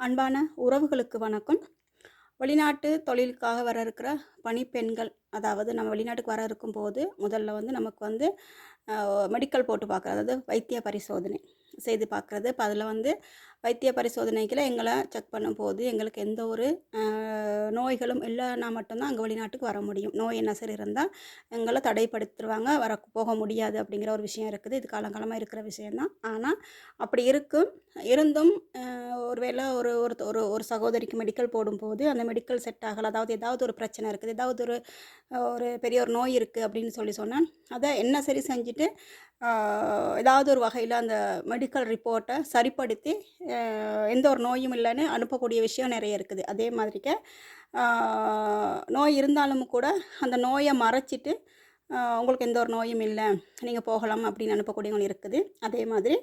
அன்பான உறவுகளுக்கு வணக்கம். வெளிநாட்டு தொழிலுக்காக வர இருக்கிற பணிப்பெண்கள் அதாவது நம்ம வெளிநாட்டுக்கு வர இருக்கும் போது முதல்ல வந்து நமக்கு வந்து மெடிக்கல் போட்டு பார்க்குறது அதாவது வைத்திய பரிசோதனை செய்து பார்க்குறது. இப்போ அதில் வந்து வைத்திய பரிசோதனைகளை எங்களை செக் பண்ணும்போது எங்களுக்கு எந்த ஒரு நோய்களும் இல்லைன்னா மட்டும்தான் அங்கே வெளிநாட்டுக்கு வர முடியும். நோய் என்ன சரி இருந்தால் எங்களை தடைப்படுத்திடுவாங்க வர போக முடியாது அப்படிங்கிற ஒரு விஷயம் இருக்குது. இது காலங்காலமாக இருக்கிற விஷயந்தான் ஆனால் அப்படி இருக்கும் இருந்தும் ஒருவேளை ஒரு ஒரு ஒரு ஒரு சகோதரிக்கு மெடிக்கல் போடும்போது அந்த மெடிக்கல் செட் ஆகலை. அதாவது ஏதாவது ஒரு பிரச்சனை இருக்குது. ஏதாவது ஒரு ஒரு பெரிய ஒரு நோய் இருக்குது அப்படின்னு சொல்லி சொன்னால் அதை என்ன சரி செஞ்சுட்டு ஏதாவது ஒரு வகையில் அந்த மெடிக்கல் ரிப்போர்ட்டை சரிப்படுத்தி எந்த ஒரு நோயும் இல்லைன்னு அனுப்பக்கூடிய விஷயம் நிறைய இருக்குது. அதே மாதிரிக்க நோய் இருந்தாலும் கூட அந்த நோயை மறைச்சிட்டு உங்களுக்கு எந்த ஒரு நோயும் இல்லை. நீங்கள் போகலாம் அப்படின்னு அனுப்பக்கூடியவங்க இருக்குது. அதே மாதிரி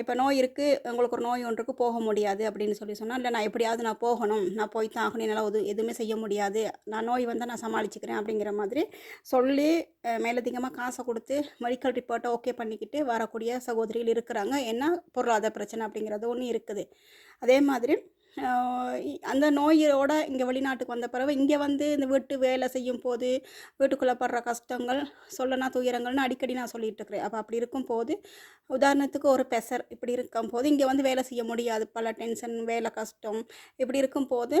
இப்போ நோய் இருக்குது உங்களுக்கு ஒரு நோய் ஒன்றுக்கு போக முடியாது அப்படின்னு சொல்லி சொன்னால் இல்லை நான் எப்படியாவது நான் போகணும். நான் போய் தான் ஆகணும். என்னால் எதுவுமே செய்ய முடியாது. நான் நோய் வந்தால் நான் சமாளிச்சுக்கிறேன். அப்படிங்கிற மாதிரி சொல்லி மேலதிகமாக காசை கொடுத்து மெடிக்கல் ரிப்போர்ட்டை ஓகே பண்ணிக்கிட்டு வரக்கூடிய சகோதரிகள் இருக்கிறாங்க. ஏன்னா பொருளாதார பிரச்சனை அப்படிங்கிறது ஒன்று இருக்குது. அதே மாதிரி அந்த நோயோட இங்கே வெளிநாட்டுக்கு வந்த பிறகு இங்கே வந்து இந்த வீட்டு வேலை செய்யும் போது வீட்டுக்குள்ளே படுற கஷ்டங்கள் சொல்லனா துயரங்கள்னு அடிக்கடி நான் சொல்லிட்டு இருக்கிறேன் அப்போ அப்படி இருக்கும் போது உதாரணத்துக்கு ஒரு பெசர் இப்படி இருக்கும் போது இங்கே வந்து வேலை செய்ய முடியாது. பல டென்ஷன் வேலை கஷ்டம் இப்படி இருக்கும் போது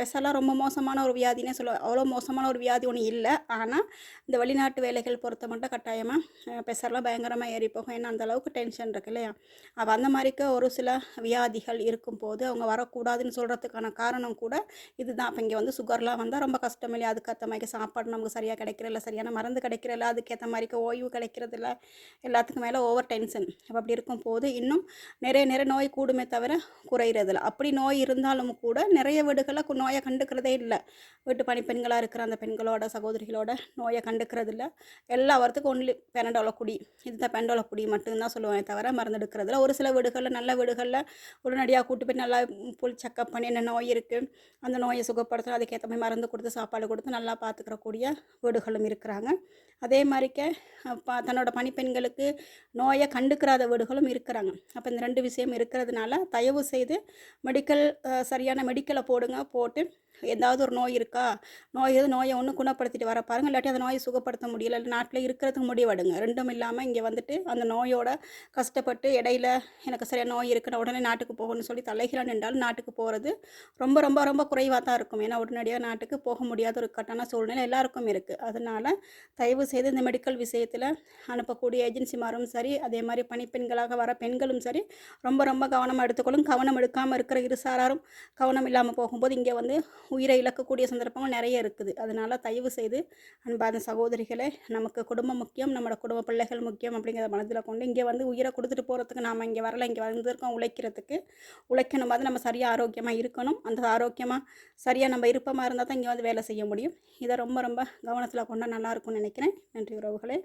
பெசர்லாம் ரொம்ப மோசமான ஒரு வியாதினே சொல்ல அவ்வளோ மோசமான ஒரு வியாதி ஒன்றும் இல்லை. ஆனால் இந்த வெளிநாட்டு வேலைகள் பொறுத்த மட்டும் கட்டாயமாக பெசர்லாம் பயங்கரமாக ஏறி போகும். ஏன்னா அந்த அளவுக்கு டென்ஷன் இருக்கு இல்லையா? அப்போ அந்த மாதிரிக்க ஒரு சில வியாதிகள் இருக்கும்போது அவங்க வரக்கூடாது கூடாதுன்னு சொல்கிறதுக்கான காரணம் கூட இதுதான். அப்போ இங்கே வந்து சுகர்லாம் வந்தால் ரொம்ப கஷ்டம் இல்லையா அதுக்கேற்ற மாதிரி சாப்பாடு நமக்கு சரியாக கிடைக்கிறதில்ல சரியான மருந்து கிடைக்கிறதில்ல அதுக்கேற்ற மாதிரிக்க ஓய்வு கிடைக்கிறதில்ல. எல்லாத்துக்கும் மேலே ஓவர் டென்ஷன் அப்போ அப்படி இருக்கும் போது இன்னும் நிறைய நிறைய நோய் கூடுமே தவிர குறையிறதில்ல. அப்படி நோய் இருந்தாலும் கூட நிறைய வீடுகளை நோயை கண்டுக்கிறதே இல்லை. வீட்டு பணி பெண்களாக இருக்கிற அந்த பெண்களோட சகோதரிகளோட நோயை கண்டுக்கிறது இல்லை எல்லா வரத்துக்கும் ஒன்லி பெனடோல குடி. இதுதான் பெண்டோல குடி மட்டும்தான் சொல்லுவேன் தவிர மருந்து எடுக்கிறதுல ஒரு சில வீடுகளில் நல்ல வீடுகளில் உடனடியாக கூட்டு போய் நல்லா புளிச்ச செக்கப் பண்ணி என்ன நோய் இருக்குது அந்த நோயை சுகப்படுத்தணும். அதுக்கேற்ற மாதிரி மருந்து கொடுத்து சாப்பாடு கொடுத்து நல்லா பார்த்துக்கிறக்கூடிய வீடுகளும் இருக்கிறாங்க. அதே மாதிரிக்க அப்ப தன்னோட பணிப்பெண்களுக்கு நோயை கண்டுக்கிறாத வீடுகளும் இருக்கிறாங்க. அப்போ இந்த ரெண்டு விஷயம் இருக்கிறதுனால தயவு செய்து மெடிக்கல் சரியான மெடிக்கலை போடுங்க. போட்டு ஏதாவது ஒரு நோய் இருக்கா நோய் எது நோயை ஒன்று குணப்படுத்திட்டு வர பாருங்க. இல்லாட்டி அந்த நோயை சுகப்படுத்த முடியல இல்லை நாட்டில் இருக்கிறதுக்கு முடிவெடுங்க. ரெண்டும் இல்லாமல் இங்கே வந்துட்டு அந்த நோயோட கஷ்டப்பட்டு இடையில எனக்கு சரியாக நோய் இருக்குன்னு உடனே நாட்டுக்கு போகணும்னு சொல்லி தலைகிறான் நின்றாலும் நாட்டுக்கு போகிறது ரொம்ப ரொம்ப ரொம்ப குறைவாக தான் இருக்கும். ஏன்னா உடனடியாக நாட்டுக்கு போக முடியாத ஒரு கட்டான சூழ்நிலை எல்லாருக்கும் இருக்குது அதனால் தயவு செய்து இந்த மெடிக்கல் விஷயத்தில் அனுப்பக்கூடிய ஏஜென்சிமாரும் சரி அதே மாதிரி பணிப்பெண்களாக வர பெண்களும் சரி ரொம்ப ரொம்ப கவனமாக எடுத்துக்கொள்ளும். கவனம் எடுக்காமல் இருக்கிற இருசாராரும் கவனம் இல்லாமல் போகும்போது இங்கே வந்து உயிரை இழக்கக்கூடிய சந்தர்ப்பங்கள் நிறைய இருக்குது. அதனால் தயவு செய்து அன்பாத சகோதரிகளை நமக்கு குடும்பம் முக்கியம் நம்மளோட குடும்ப பிள்ளைகள் முக்கியம் அப்படிங்கிறத மனதில் கொண்டு இங்கே வந்து உயிரை கொடுத்துட்டு போகிறதுக்கு நாம் இங்கே வரல இங்கே வந்திருக்கோம் உழைக்கிறதுக்கு உழைக்கணும் போது நம்ம சரியாக ஆரோக்கியமாக இருக்கணும். அந்த ஆரோக்கியமாக சரியாக நம்ம விருப்பமாக இருந்தால் தான் இங்கே வந்து வேலை செய்ய முடியும். இதை ரொம்ப ரொம்ப கவனத்தில் கொண்டால் நல்லாயிருக்கும்னு நினைக்கிறேன். நன்றி உறவுகளே.